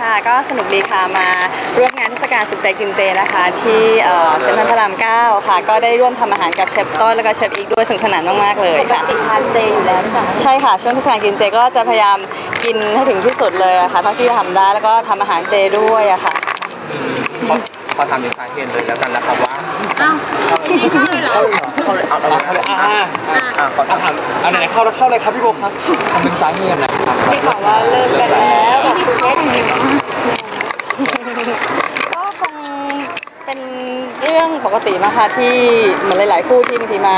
ค่ะ ก็สนุกดีค่ะมาร่วมงานเทศกาลสุขใจกินเจนะคะ ที่เอ่อเซ็นทรัลพระราม9ค่ะ ก็ได้ร่วมทำอาหารกับเชฟต้นแล้วก็เชฟอีกด้วยสนุกสนานมากๆเลยค่ะติดทานเจอยู่แล้วหรือเปล่าใช่ค่ะ ช่วงเทศกาลกินเจก็จะพยายามกินให้ถึงที่สุดเลยอะค่ะเท่าที่จะทำได้แล้วก็ทำอาหารเจด้วยอะค่ะพอพอทำเป็นสาเหตุเลยแล้วกันนะครับว่าอ้าวนี่เข้าเลยเหรอเข้าเลยเอาเอาเลยเอาเลยอ่าอ่าขออะถามถามอันไหนเข้าแล้วเข้าเลยครับพี่โบครับทำเป็นสาเหตุนะครับ ที่บอกว่าเลิกกันแล้วกับคุณเพชรก็คงเป็นเรื่องปกติมาค่ะที่เหมือนหลาย ๆ คู่ที่บางทีมา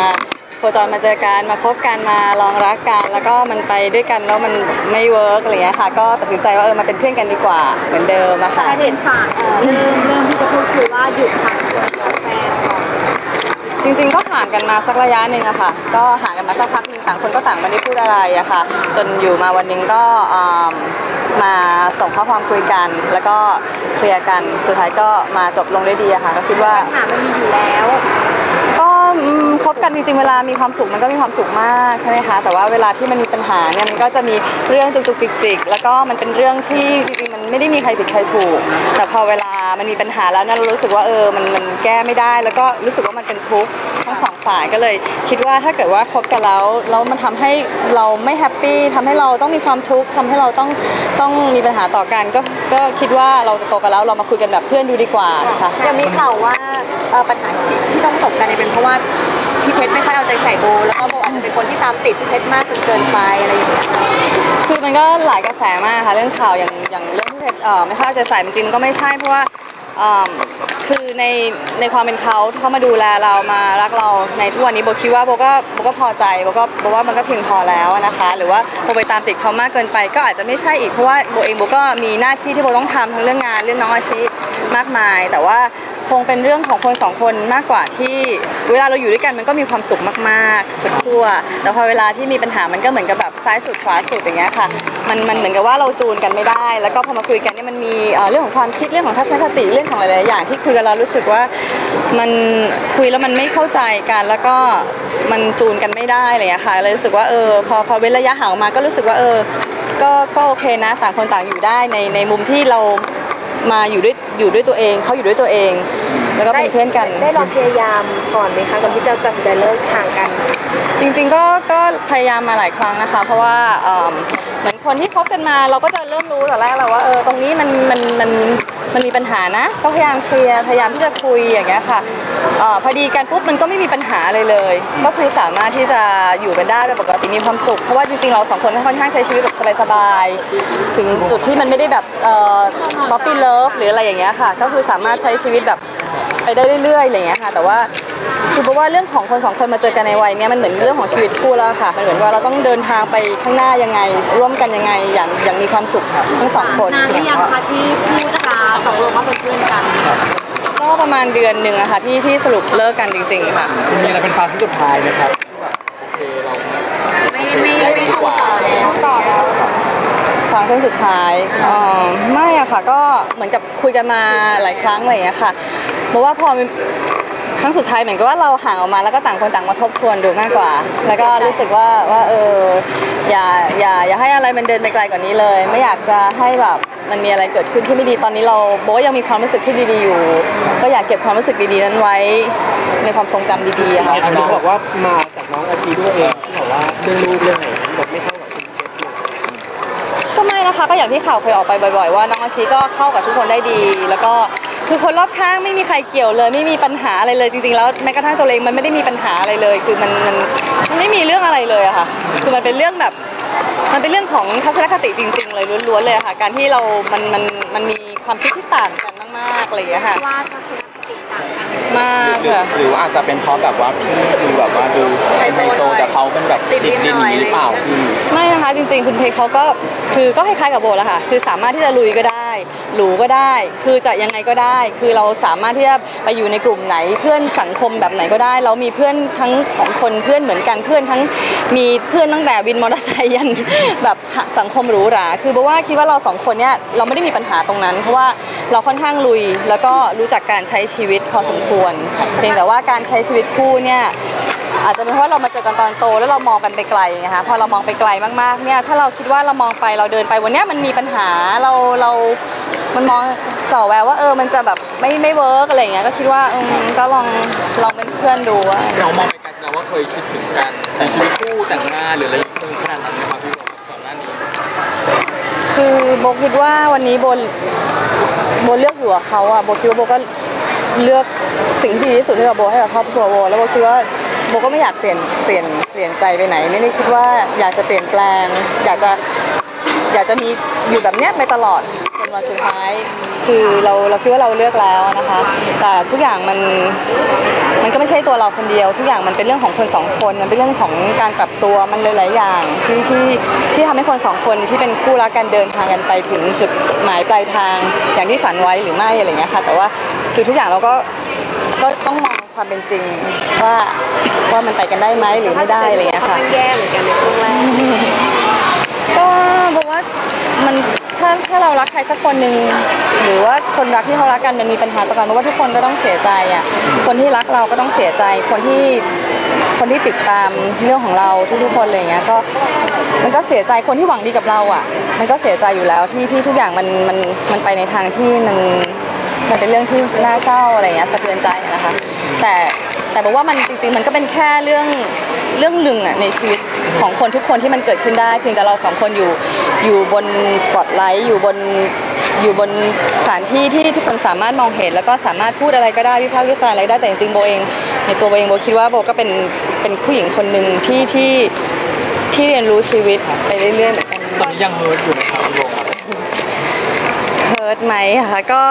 โคจรมาเจอกันมาคบกันมาลองรักกันแล้วก็มันไปด้วยกันแล้วมันไม่เวิร์กอะไรเงี้ยค่ะ ก็ตัดสินใจว่าเออมาเป็นเพื่อนกันดีกว่าเหมือนเดิมอะค่ะเห็นฝ่ายเริ่มเริ่มที่จะพูดคือว่าหยุดทำตัวกับแฟนก่อน จริงๆก็ห่างกันมาสักระยะหนึ่งอะค่ะ ก็ห่างกันมาสักพักหนึงต่างคนก็ต่างไม่ได้พูดอะไรอะค่ะ จนอยู่มาวันนึงก็มาส่งข้อความคุยกัน แล้วก็เคลียร์กัน สุดท้ายก็มาจบลงด้วยดีอะค่ะ ก็คิดว่าปัญหามันมีอยู่แล้ว บกันจริงๆเวลามีความสุขมันก็มีความสุขมากใช่ไหมคะแต่ว่าเวลาที่มันมีปัญหาเนี่ยมันก็จะมีเรื่องจุกๆจิกแล้วก็มันเป็นเรื่องที่จริงๆมันไม่ได้มีใครผิดใครถูก แต่พอเวลามันมีปัญหาแล้วเนี่ยเรารู้สึกว่าเออมันมันแก้ไม่ได้ แล้วก็รู้สึกว่ามันเป็นทุกข์ทั้งสองฝ่ายก็เลย คิดว่าถ้าเกิดว่าคบกันแล้วแล้วมันทำให้เราไม่แฮปปี้ทำให้เราต้องมีความทุกข์ทำให้เราต้องต้องมีปัญหาต่อกันก็ก็คิดว่าเราจะโตกันแล้วเรามาคุยกันแบบเพื่อนดูดีกว่าค่ะยังมีข่าวว่าปัญหาที่ต้องจบกันเนี่ยเป็นเพราะว่า พี่เพชรไม่ค่อยเอาใจใส่โบ แล้วก็โบอาจจะเป็นคนที่ตามติดพี่เพชรมากจนเกินไปอะไรอย่างเงี้ยคือมันก็หลายกระแสมากค่ะเรื่องข่าวอย่างอย่างเรื่องที่เพชรเอ่อไม่ค่อยเอาใจใส่จริงๆมันก็ไม่ใช่เพราะว่าเอิ่มคือในในความเป็นเขาที่เขามาดูแลเรามารักเราในทุกวันนี้โบคิดว่าโบก็โบก็พอใจโบก็โบว่ามันก็เพียงพอแล้วนะคะ หรือว่าโบไปตามติดเขามากเกินไป ก็อาจจะไม่ใช่อีกเพราะว่าโบเองโบก็มีหน้าที่ที่โบต้องทำทั้งเรื่องงานเรื่องน้องอาชีพมากมาย แต่ว่า คงเป็นเรื่องของคนสองคนมากกว่าที่เวลาเราอยู่ด้วยกันมันก็มีความสุขมากๆสุดขั้วแต่พอเวลาที่มีปัญหามันก็เหมือนกับแบบซ้ายสุดขวาสุดอย่างเงี้ยค่ะมันมันเหมือนกับว่าเราจูนกันไม่ได้ แล้วก็พอมาคุยกันเนี่ยมันมีเอ่อเรื่องของความคิดเรื่องของทัศนคติเรื่องของหลายๆอย่างที่คุยกันเรารู้สึกว่ามันคุยแล้วมันไม่เข้าใจกันแล้วก็มันจูนกันไม่ได้อะไรอย่างเงี้ยค่ะเลยรู้สึกว่าเออพอพอเว้นระยะห่างมาก็รู้สึกว่าเออก็ก็โอเคนะต่างคนต่างอยู่ได้ในในมุมที่เรามาอยู่ด้วยอยู่ด้วยตัวเองเขาอยู่ด้วยตัวเอง แล้วก็เป็นเพื่อนกัน ได้ลองพยายามก่อนไหมคะก่อนที่จะตัดสินใจเลิกห่างกัน จริงๆก็ก็พยายามมาหลายครั้งนะคะ เพราะว่าเอิ่มเหมือนคนที่คบกันมาเราก็จะเริ่มรู้แต่แรกแล้วว่าเออตรงนี้มันมันมันมันมีปัญหานะ ก็พยายามเคลียร์พยายามที่จะคุยอย่างเงี้ยค่ะเออพอดีกันปุ๊บมันก็ไม่มีปัญหาเลยเลย ก็คือสามารถที่จะอยู่กันได้แบบปกติมีความสุข เพราะว่าจริงๆเราสองคนค่อนข้างใช้ชีวิตแบบสบายๆ ถึงจุดที่มันไม่ได้แบบเอ่อป๊อปปี้เลิฟหรืออะไรอย่างเงี้ยค่ะ ก็คือสามารถใช้ชีวิตแบบ ไปได้เรื่อยๆอะไรอย่างเงี้ยค่ะแต่ว่าคือเพราะว่าเรื่องของคนสองคนมาเจอกันในวัยเนี้ยมันเหมือนเรื่องของชีวิตคู่แล้วค่ะมันเหมือนว่าเราต้องเดินทางไปข้างหน้ายังไง ร่วมกันยังไงอย่างอย่างมีความสุขทั้งสองคนนานหรือยังคะที่พูดจาตกลงว่าเป็นเพื่อนกันก็ประมาณเดือนหนึ่งอะค่ะที่ที่สรุปเลิกกันจริงๆค่ะมีอะไรเป็นฟาสที่สุดท้ายไหมครับโอเคเรา ไม่ไม่ไม่ทำต่อแล้วต่อแล้ว ฟังเส้นสุดท้ายอ่อไม่อะค่ะ ก็เหมือนกับคุยกันมาหลายครั้งอะไรอย่างเงี้ยค่ะเพราะว่าพอครั้งสุดท้ายเหมือนกับว่าเราห่างออกมาแล้วก็ต่างคนต่างมาทบทวนดูมากกว่า แล้วก็รู้สึกว่าว่าเอออย่าอย่าอย่าให้อะไรมันเดินไปไกลกว่านี้เลย ไม่อยากจะให้แบบมันมีอะไรเกิดขึ้นที่ไม่ดีตอนนี้เราโบก็ยังมีความรู้สึกที่ดีๆอยู่ ก็อยากเก็บความรู้สึกดีๆนั้นไว้ในความทรงจำดีๆอะค่ะนน้องบอกว่ามาจากน้องอาชีด้วยเองที่บอกว่าเรื่องลูกเรื่องไหนสดไม่เข้ากับคุณเพชรเลย ก็ไม่ นะคะก็อย่างที่ข่าวเคยออกไปบ่อย ๆ ว่าน้องอาชีก็เข้ากับทุกคนได้ดี แล้วก็คือคนรอบข้างไม่มีใครเกี่ยวเลย ไม่มีปัญหาอะไรเลยจริงๆ แล้วแม้กระทั่งตัวเองมันไม่ได้มีปัญหาอะไรเลย คือมันมันมันไม่มีเรื่องอะไรเลยอะค่ะ คือมันเป็นเรื่องแบบ มันเป็นเรื่องของทัศนคติจริง ๆ เลยล้วนๆเลยอะค่ะ การที่เรา มันมันมันมีความคิดที่ต่างกันมากๆอะไรอย่างเงี้ยค่ะ ว่าทัศนคติต่างกัน มากหรือค่ะ หรือว่าอาจจะเป็นเพราะแบบว่าพี่ดูแบบว่าดูเป็นไฮโซแต่เขาเป็นแบบติดดินอย่างนี้หรือเปล่าพี่ไม่นะคะจริงๆ คุณเพชรเขาก็คือก็คล้ายๆกับโบแหละค่ะ คือสามารถที่จะลุยก็ได้หรูก็ได้ คือจะยังไงก็ได้ คือเราสามารถที่จะไปอยู่ในกลุ่มไหนเพื่อนสังคมแบบไหนก็ได้ เรามีเพื่อนทั้งสองคนเพื่อนเหมือนกันเพื่อนทั้งมีเพื่อนตั้งแต่วินมอเตอร์ไซค์ยันแบบสังคมหรูหราคือเพราะว่าคิดว่าเราสองคนเนี่ยเราไม่ได้มีปัญหาตรงนั้น เพราะว่าเราค่อนข้างลุยแล้วก็รู้จักการใช้ชีวิตพอสมควร เพียงแต่ว่าการใช้ชีวิตคู่เนี่ยอาจจะเป็นเพราะเรามาเจอกันตอนโตแล้วเรามองกันไปไกลไงคะพอเรามองไปไกลมากๆเนี่ยถ้าเราคิดว่าเรามองไปเราเดินไปวันเนี้ยมันมีปัญหาเราเรามันมองสอแววว่าเออมันจะแบบไม่ไม่เวิร์กอะไรอย่างเงี้ยก็คิดว่าอืมก็ลองลองเป็นเพื่อนดูว่าเรามองไปไกลแสดงว่าเคยคิดถึงการใช้ชีวิตคู่แต่งงานหรืออะไรอย่างเงี้ยขนาดนั้นไหมครับพี่โบก่อนหน้านี้คือโบคิดว่าวันนี้โบโบเลือกอยู่กับเขาอะโบคิดว่าโบก็ เลือกสิ่งที่ดีที่สุดให้กับโบให้กับครอบครัวโบแล้วโบคิดว่าโบก็ไม่อยากเปลี่ยนเปลี่ยนเปลี่ยนใจไปไหน ไม่ได้คิดว่าอยากจะเปลี่ยนแปลง อยากจะอยากจะมีอยู่แบบเนี้ยไปตลอด จนวันสุดท้าย คือเราเราคิดว่าเราเลือกแล้วนะคะ แต่ทุกอย่างมันมันก็ไม่ใช่ตัวเราคนเดียว ทุกอย่างมันเป็นเรื่องของคนสองคนมันเป็นเรื่องของการปรับตัวมันหลายๆอย่างที่ที่ที่ทำให้คนสองคนที่เป็นคู่รักกันเดินทางกันไปถึงจุดหมายปลายทางอย่างที่ฝันไว้หรือไม่อะไรเงี้ยค่ะ แต่ว่าคือทุกอย่างเราก็ก็ต้องมองความเป็นจริงว่าว่ามันไปกันได้ไหมหรือไม่ได้อะไรเงี้ยค่ะแย่เหมือนกันในช่วงแรก ก็บอกว่ามันถ้าถ้าเรารักใครสักคนหนึ่งหรือว่าคนรักที่เขารักกันมันมีปัญหาต่อกันเพราะว่าทุกคนก็ต้องเสียใจอะคนที่รักเราก็ต้องเสียใจคนที่คนที่ติดตามเรื่องของเราทุกๆคนอะไรอย่างเงี้ยก็มันก็เสียใจคนที่หวังดีกับเราอะ มันก็เสียใจอยู่แล้วที่ที่ทุกอย่างมันมันมันไปในทางที่มันมันเป็นเรื่องที่น่าเศร้าอะไรเงี้ยสะเทือนใจนะคะ แต่แต่บอกว่ามันจริงๆมันก็เป็นแค่เรื่องเรื่องหนึ่งอะในชีวิต ของคนทุกคนที่มันเกิดขึ้นได้ เพียงแต่เราสองคนอยู่อยู่บนสปอตไลท์อยู่บนอยู่บนสถานที่ที่ทุกคนสามารถมองเห็น แล้วก็สามารถพูดอะไรก็ได้วิพากษ์วิจารณ์อะไรได้แต่จริงๆโบเอง ในตัวโบเองโบคิดว่าโบก็เป็นเป็นผู้หญิงคนหนึ่งที่ที่ที่เรียนรู้ชีวิตไปเรื่อยๆเหมือนกันตอนนี้ยังเฮิร์ตอยู่นะครับพี่โบครับเฮิร์ตไหมอะคะก็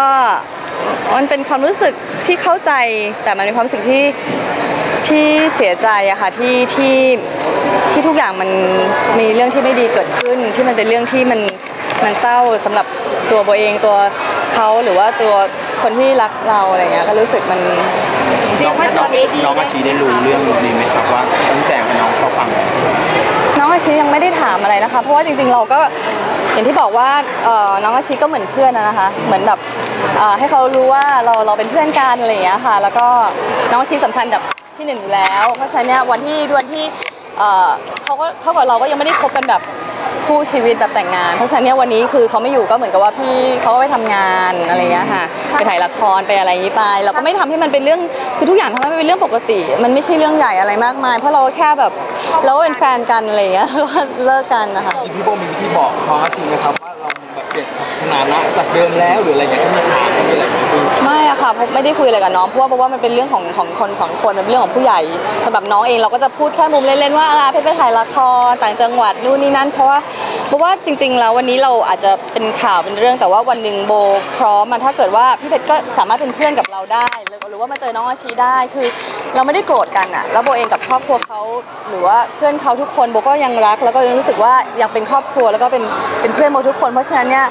มันเป็นความรู้สึกที่เข้าใจแต่มันเป็นความรู้สึกที่ที่เสียใจอะค่ะที่ที่ ที่ทุกอย่างมันมีเรื่องที่ไม่ดีเกิดขึ้น ที่มันเป็นเรื่องที่มันมันเศร้าสำหรับตัวโบเองตัวเขาหรือว่าตัวคนที่รักเราอะไรเงี้ยก็รู้สึกมันน้องน้องน้องอาชีได้รู้เรื่องนี้ไหมครับว่าต้องแจ้งให้น้องเขาฟังไหมน้องอาชิยังไม่ได้ถามอะไรนะคะ เพราะว่าจริงๆเราก็อย่างที่บอกว่าเอ่อน้องอาชิก็เหมือนเพื่อนอะนะคะ เหมือนแบบเอ่อให้เขารู้ว่าเราเราเป็นเพื่อนกันอะไรอย่างเงี้ยค่ะ แล้วก็น้องอาชิสำคัญแบบที่หนึ่งอยู่แล้ว เพราะฉะนั้นเนี่ยวันที่วันที่ เอ่อเขาก็เท่ากับเราก็ยังไม่ได้คบกันแบบคู่ชีวิตแบบแต่งงาน เพราะฉะนั้นเนี่ยวันนี้คือเขาไม่อยู่ก็เหมือนกับว่าพี่เขาก็ไปทำงานอะไรอย่างเงี้ยค่ะไปถ่ายละครไปอะไรอย่างงี้ไป เราก็ไม่ทำให้มันเป็นเรื่องคือทุกอย่างทำให้มันเป็นเรื่องปกติ มันไม่ใช่เรื่องใหญ่อะไรมากมาย เพราะเราก็แค่แบบเราก็เป็นแฟนกันอะไรอย่างเงี้ยแล้วก็เลิกกันนะคะจริงพี่โบมีวิธีบอกน้องอาชีไหมครับว่าเราแบบเปลี่ยนสถานะจากเดิมแล้วหรืออะไรอย่างเงี้ยที่มีถามที่ มีอะไรไม่อะค่ะไม่ได้คุยอะไรกับน้องเพราะว่าเพราะว่ามันเป็นเรื่องของของคนสองคนมันเป็นเรื่องของผู้ใหญ่สำหรับน้องเองเราก็จะพูดแค่มุมเล่นๆว่าอ่าเพชรไปถ่ายละครต่างจังหวัดนู่นนี่นั่นเพราะว่าเพราะว่าจริง ๆ แล้ววันนี้เราอาจจะเป็นข่าวเป็นเรื่องแต่ว่าวันหนึ่งโบพร้อมมันถ้าเกิดว่าพี่เพชรก็สามารถเป็นเพื่อนกับเราได้ หรือหรือว่ามาเจอน้องอาชีได้คือ เราไม่ได้โกรธกันอะแล้วโบเองกับครอบครัวเขาหรือว่าเพื่อนเขาทุกคนโบก็ยังรัก แล้วก็ยังรู้สึกว่ายังเป็นครอบครัวแล้วก็เป็นเป็นเพื่อนโบทุกคน เพราะฉะนั้นเนี่ย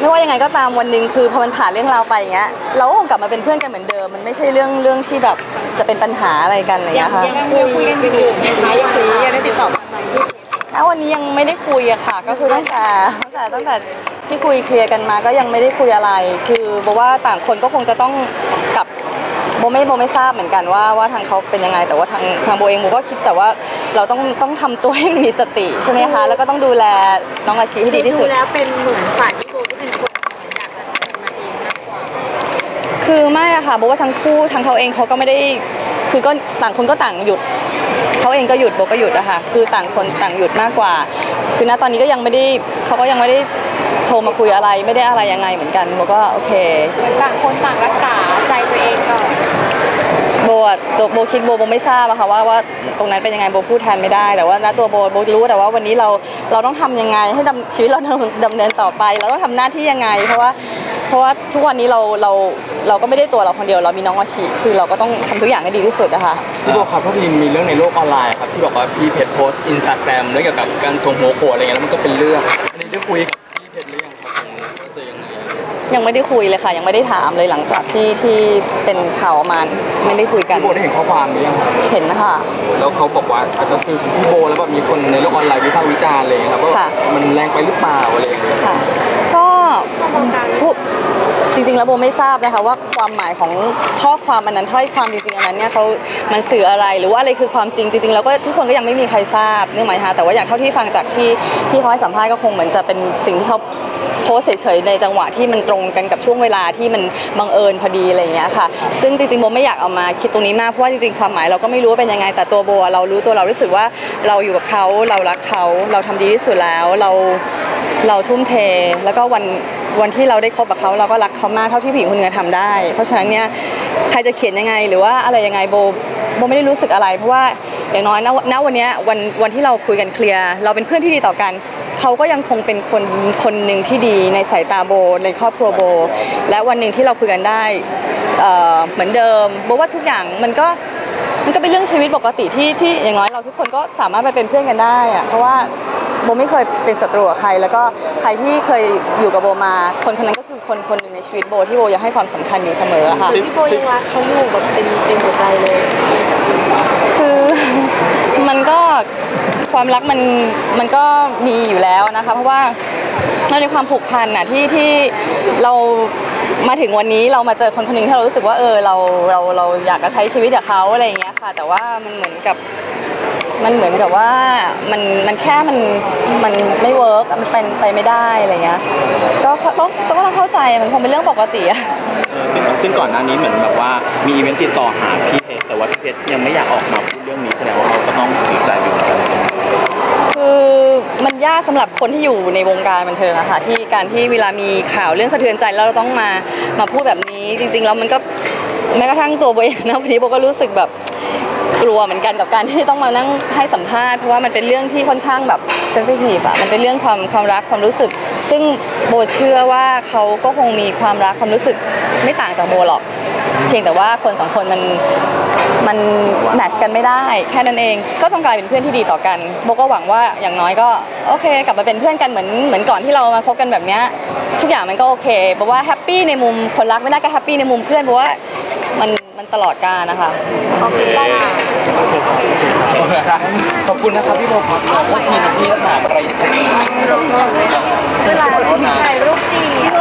ไม่ว่ายังไงก็ตามวันหนึ่งคือพอมันผ่านเรื่องราวไปอย่างเงี้ยเราก็คงกลับมาเป็นเพื่อนกันเหมือนเดิมมันไม่ใช่เรื่องเรื่องที่แบบจะเป็นปัญหาอะไรกันอะไรอย่างเงี้ยค่ะยังคุยกันอยู่ไหมคะยังคุยยังได้ติดต่อมาไหมณวันนี้ยังไม่ได้คุยอะค่ะ ก็คือตั้งแต่ตั้งแต่ตั้งแต่ที่คุยเคลียร์กันมาก็ยังไม่ได้คุยอะไร คือบอกว่าต่างคนก็คงจะต้องกลับ โบไม่โบไม่ทราบเหมือนกันว่าว่าทางเขาเป็นยังไง แต่ว่าทางทางโบเองโบก็คิดแต่ว่าเราต้องต้องทำตัวให้มีสติใช่ไหมคะแล้วก็ต้องดูแลน้องอาชีให้ดีที่สุดแล้วเป็นเหมือนฝ่ายที่โบก็เป็นคนเหมือนอยากจะทำมาเองมากกว่าคือไม่อะค่ะบอกว่าทั้งคู่ทั้งเขาเองเขาก็ไม่ได้คือก็ต่างคนก็ต่างหยุดเขาเองก็หยุดโบก็หยุดอะค่ะคือต่างคนต่างหยุดมากกว่า คือณตอนนี้ก็ยังไม่ได้เขาก็ยังไม่ได้ โทรมาคุยอะไรไม่ได้อะไรยังไงเหมือนกันโบก็โอเคเหมือนต่างคนต่างรักษาใจตัวเองก่อนโบอะตัวโบคิดโบโบไม่ทราบอะค่ะว่าว่าตรงนั้นเป็นยังไงโบพูดแทนไม่ได้ แต่ว่าณตัวโบโบรู้แต่ว่าวันนี้เราเราต้องทำยังไงให้ดำชีวิตเราดำดำเนินต่อไป เราต้องทำหน้าที่ยังไง เพราะว่าเพราะว่าทุกวันนี้เราเราเราก็ไม่ได้ตัวเราคนเดียวเรามีน้องอาชีคือเราก็ต้องทำทุกอย่างให้ดีที่สุดอะค่ะพี่โบครับพอดีมีเรื่องในโลกออนไลน์ครับที่บอกว่าพี่เพจโพสต์อินสตาแกรมเรื่องเกี่ยวกับการส่งหัวโขนอะไรเงี้ยแล้วมันก็เป็นเรื่องอันนี้ได้คุยกับ ยังไม่ได้คุยเลยค่ะ ยังไม่ได้ถามเลยหลังจากที่ที่เป็นข่าวออกมาไม่ได้คุยกันพี่โบได้เห็นข้อความหรือยังครับเห็นนะคะแล้วเขาบอกว่าอาจจะสื่อถึงพี่โบแล้วแบบมีคนในโลกออนไลน์วิพากษ์วิจารณ์อะไรอย่างเลยครับว่าค่ะมันแรงไปหรือเปล่าอะไรอย่างเงี้ยค่ะก็พูด จริงๆ แล้วโบไม่ทราบนะคะว่าความหมายของข้อความอันนั้นถ้อยความจริงๆอันนั้นเนี่ยเขามันสื่ออะไรหรือว่าอะไรคือความจริงจริงๆแล้วก็ทุกคนก็ยังไม่มีใครทราบนึกไหมคะแต่ว่าอย่างเท่าที่ฟังจากที่ที่เขาให้สัมภาษณ์ก็คงเหมือนจะเป็นสิ่งที่เขาโพสเฉยๆในจังหวะที่มันตรงกันกับช่วงเวลาที่มันบังเอิญพอดีอะไรอย่างเงี้ยค่ะ ซึ่งจริงๆโบไม่อยากเอามาคิดตรงนี้มากเพราะว่าจริงๆความหมายเราก็ไม่รู้ว่าเป็นยังไงแต่ตัวโบเรารู้ตัวเรารู้สึกว่าเราอยู่กับเขาเรารักเขาเราทำดีที่สุดแล้วเราเราทุ่มเทแล้วก็วัน วันที่เราได้คบกับเขาเราก็รักเขามากเท่าที่ผู้หญิงคนหนึงจะทำได้ เพราะฉะนั้นเนี่ยใครจะเขียนยังไงหรือว่าอะไรยังไงโบโบไม่ได้รู้สึกอะไร เพราะว่าอย่างน้อยณวันนี้วันวันที่เราคุยกันเคลียร์เราเป็นเพื่อนที่ดีต่อกันเขาก็ยังคงเป็นคนคนหนึ่งที่ดีในสายตาโบในครอบครัวโบ และวันหนึ่งที่เราคุยกันได้เอ่อเหมือนเดิมโบว่าทุกอย่างมันก็มันก็เป็นเรื่องชีวิตปกติที่ที่อย่างน้อยเราทุกคนก็สามารถไปเป็นเพื่อนกันได้อะเพราะว่า โบไม่เคยเป็นศัตรูกับใคร แล้วก็ใครที่เคยอยู่กับโบมา คนคนนั้นก็คือคนคนหนึ่งในชีวิตโบที่โบยังให้ความสำคัญอยู่เสมออะค่ะพี่โบยังรักเขาอยู่แบบเต็มเต็มหัวใจเลย คือมันก็ความรักมันมันก็มีอยู่แล้วนะคะเพราะว่ามันเป็นความผูกพันน่ะที่ที่เรามาถึงวันนี้เรามาเจอคนคนหนึ่งที่เรารู้สึกว่าเออเราเราเราอยากจะใช้ชีวิตกับเขาอะไรอย่างเงี้ยค่ะ แต่ว่ามันเหมือนกับ มันเหมือนกับว่ามันมันแค่มันมันไม่เวิร์กมันเป็นไปไม่ได้อะไรเงี้ยก็ต้องต้องต้องเข้าใจมันคงเป็นเรื่องปกติอะเออซึ่งซึ่งก่อนหน้านี้เหมือนแบบว่ามีอีเวนต์ติดต่อหาพี่เพชรแต่ว่าพี่เพชรยังไม่อยากออกมาพูดเรื่องนี้แสดงว่าเขาก็ต้องเสียใจอยู่เหมือนกันคือมันยากสำหรับคนที่อยู่ในวงการบันเทิงอะค่ะที่การที่เวลามีข่าวเรื่องสะเทือนใจแล้วเราต้องมามาพูดแบบนี้จริงๆแล้วมันก็แม้กระทั่งตัวโบเองนะวันนี้โบก็รู้สึกแบบ กลัวเหมือนกันกับการที่ต้องมานั่งให้สัมภาษณ์เพราะว่ามันเป็นเรื่องที่ค่อนข้างแบบเซนซิทีฟอะมันเป็นเรื่องความความรักความรู้สึก ซึ่งโบเชื่อว่าเขาก็คงมีความรักความรู้สึกไม่ต่างจากโบหรอก เพียงแต่ว่าคนสองคนมันมันแมชกันไม่ได้แค่นั้นเองก็ต้องกลายเป็นเพื่อนที่ดีต่อกันโบก็หวังว่าอย่างน้อยก็โอเค กลับมาเป็นเพื่อนกันเหมือนเหมือนก่อนที่เรามาคบกันแบบเนี้ยทุกอย่างมันก็โอเคเพราะว่าแฮปปี้ในมุมคนรักไม่น่าก็แฮปปี้ในมุมเพื่อนเพราะว่า มันมันตลอดกาลนะคะโอเคขอบคุณนะครับพี่โบครับขอบคุณที่รักษาอะไรอย่างเงี้ยเวลาถ่ายรูปสี่โม